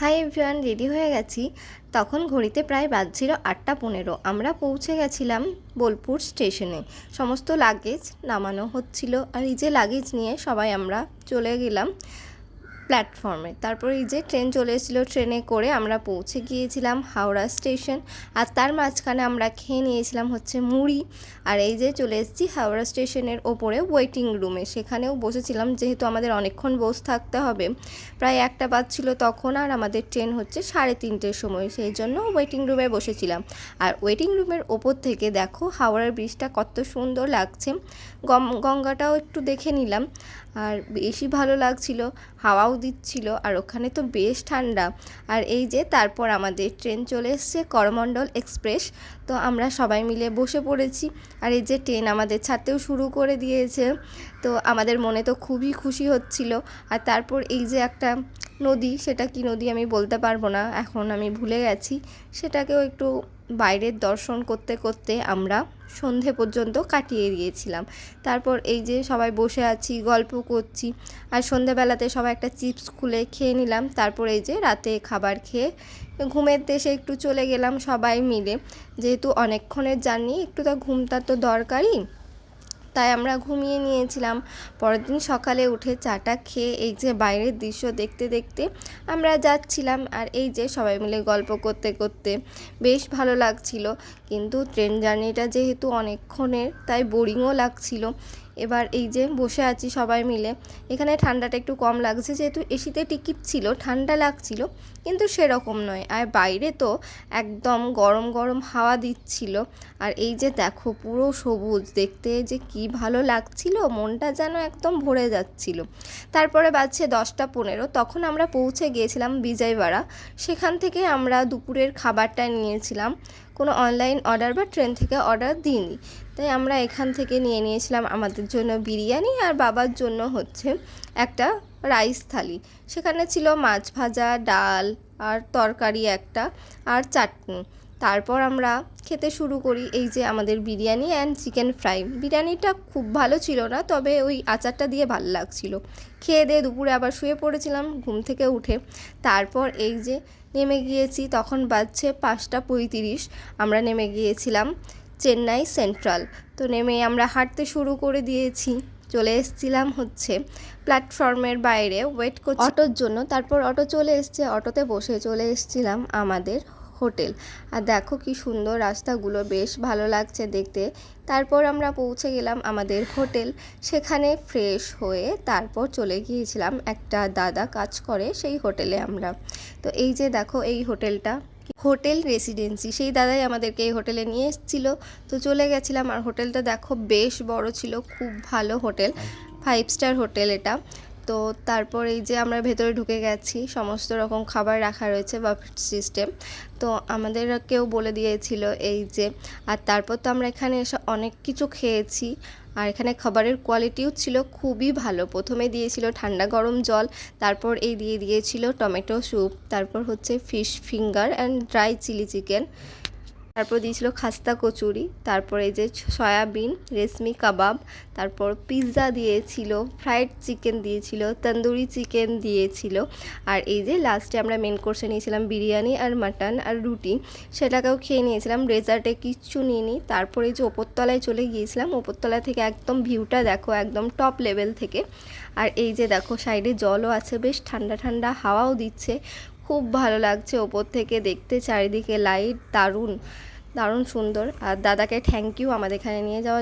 Hi everyone, ready হয়ে গেছি। তখন ঘড়িতে প্রায় বাজছিল আটটা পনেরো। আমরা পৌঁছে গেছিলাম বোলপুর স্টেশনে। সমস্ত লাগেজ নামানো হচ্ছিল আর এই যে লাগেজ নিয়ে সবাই আমরা চলে গেলাম। প্ল্যাটফর্মে। তারপরে এই যে ট্রেন চলে এসেছিল, ট্রেনে করে আমরা পৌঁছে গিয়েছিলাম হাওড়া স্টেশন। আর তার মাঝখানে আমরা খেয়ে নিয়েছিলাম হচ্ছে মুড়ি। আর এই যে চলে এসেছি হাওড়া স্টেশনের ওপরে ওয়েটিং রুমে। সেখানেও বসেছিলাম, যেহেতু আমাদের অনেকক্ষণ বসে থাকতে হবে। প্রায় একটা বাজছিল তখন আর আমাদের ট্রেন হচ্ছে সাড়ে তিনটের সময়, সেই জন্য ওয়েটিং রুমে বসেছিলাম। আর ওয়েটিং রুমের ওপর থেকে দেখো হাওড়ার ব্রিজটা কত সুন্দর লাগছে। গঙ্গাটাও একটু দেখে নিলাম। আর বেশি ভালো লাগছিল, হাওয়াও দিচ্ছিল আর ওখানে তো বেশ ঠান্ডা। আর এই যে তারপর আমাদের ট্রেন চলে এসছে করমণ্ডল এক্সপ্রেস। তো আমরা সবাই মিলে বসে পড়েছি। আর এই যে ট্রেন আমাদের ছাড়তেও শুরু করে দিয়েছে। তো আমাদের মনে তো খুবই খুশি হচ্ছিল। আর তারপর এই যে একটা নদী, সেটা কি নদী আমি বলতে পারব না। এখন আমি ভুলে গেছি। সেটাকেও একটু বাইরের দর্শন করতে করতে আমরা সন্ধে পর্যন্ত কাটিয়ে দিয়েছিলাম। তারপর এই যে সবাই বসে আছি, গল্প করছি, আর সন্ধেবেলাতে সবাই একটা চিপস খুলে খেয়ে নিলাম। তারপর এই যে রাতে খাবার খেয়ে ঘুমের দেশে একটু চলে গেলাম সবাই মিলে। যেহেতু অনেকক্ষণের জার্নি, একটু তো ঘুমটা তো দরকারই। তাই আমরা ঘুমিয়ে নিয়েছিলাম। পরের দিন সকালে উঠে চাটা খেয়ে এই যে বাইরের দৃশ্য দেখতে দেখতে আমরা যাচ্ছিলাম আর এই যে সবাই মিলে গল্প করতে করতে বেশ ভালো লাগছিল। কিন্তু ট্রেন জার্নিটা যেহেতু অনেকক্ষণের তাই বোরিংও লাগছিল। এবার এই যে বসে আছি সবাই মিলে, এখানে ঠান্ডাটা একটু কম লাগছে, যেহেতু এসিতে টিকিট ছিল, ঠান্ডা লাগছিল, কিন্তু সেরকম নয়। আর বাইরে তো একদম গরম গরম হাওয়া দিচ্ছিল। আর এই যে দেখো পুরো সবুজ, দেখতে যে কি ভালো লাগছিল, মনটা যেন একদম ভরে যাচ্ছিল। তারপরে বাজছে দশটা পনেরো, তখন আমরা পৌঁছে গিয়েছিলাম বিজয়বাড়া। সেখান থেকে আমরা দুপুরের খাবারটা নিয়েছিলাম। কোনো অনলাইন অর্ডার বা ট্রেন থেকে অর্ডার দিইনি। তাই আমরা এখান থেকে নিয়ে নিয়েছিলাম আমাদের জন্য বিরিয়ানি আর বাবার জন্য হচ্ছে একটা রাইস থালি। সেখানে ছিল মাছ ভাজা, ডাল আর তরকারি একটা আর চাটনি। তারপর আমরা খেতে শুরু করি এই যে আমাদের বিরিয়ানি অ্যান্ড চিকেন ফ্রাই বিরিয়ানিটা খুব ভালো ছিল না, তবে ওই আচারটা দিয়ে ভালো লাগছিল। খেয়ে দিয়ে দুপুরে আবার শুয়ে পড়েছিলাম ঘুম থেকে উঠে। তারপর এই যে নেমে গিয়েছি, তখন বাজছে পাঁচটা পঁয়ত্রিশ। আমরা নেমে গিয়েছিলাম চেন্নাই সেন্ট্রাল। তো নেমে আমরা হাঁটতে শুরু করে দিয়েছি। চলে এসেছিলাম হচ্ছে প্ল্যাটফর্মের বাইরে। ওয়েট করছি। অটোর জন্য। তারপর অটো চলে এসছে। অটোতে বসে চলে এসেছিলাম আমাদের হোটেল। আর দেখো কি সুন্দর রাস্তাগুলো বেশ ভালো লাগছে দেখতে। তারপর আমরা পৌঁছে গেলাম আমাদের হোটেল। সেখানে ফ্রেশ হয়ে তারপর চলে গিয়েছিলাম। একটা দাদা কাজ করে সেই হোটেলে আমরা। তো এই যে দেখো এই হোটেলটা। হোটেল রেসিডেন্সি সেই দাদাই আমাদেরকে এই হোটেলে নিয়ে এসেছিল। তো চলে গেছিলাম। আর হোটেলটা দেখো বেশ বড় ছিল খুব ভালো হোটেল। ফাইভ স্টার হোটেল এটা। তো তারপর এই যে আমরা ভেতরে ঢুকে গেছি, সমস্ত রকম খাবার রাখা রয়েছে বাফেট সিস্টেম তো আমাদেরকেও বলে দিয়েছিল এই যে, আর তারপর তো আমরা এখানে এসে অনেক কিছু খেয়েছি। আর এখানে খাবারের কোয়ালিটিও ছিল খুবই ভালো। প্রথমে দিয়েছিল ঠান্ডা গরম জল, তারপর এই দিয়ে দিয়েছিল টমেটো স্যুপ তারপর হচ্ছে fish finger and dry chilli chicken তারপর দিয়েছিল খাস্তা কচুরি, তারপর এই যে সয়াবিন, রেশমি কাবাব, তারপর পিৎজা দিয়েছিল, ফ্রাইড চিকেন দিয়েছিল, তন্দুরি চিকেন দিয়েছিল, আর এই যে লাস্টে আমরা মেন কোর্সে নিয়েছিলাম বিরিয়ানি আর মাটন আর রুটি, সেটাকেও খেয়ে নিয়েছিলাম ডেজার্টে কিচ্ছু নিইনি, তারপরে যে ওপরতলায় চলে গিয়েছিলাম, ওপরতলা থেকে একদম ভিউটা দেখো, একদম টপ লেভেল থেকে, আর এই যে দেখো সাইডে জলও আছে, বেশ ঠান্ডা ঠান্ডা হাওয়াও দিচ্ছে খুব ভালো লাগছে ওপর থেকে দেখতে, চারিদিকে লাইট দারুণ দারুণ সুন্দর। আর দাদাকে থ্যাংক ইউ আমাদের এখানে নিয়ে যাওয়ার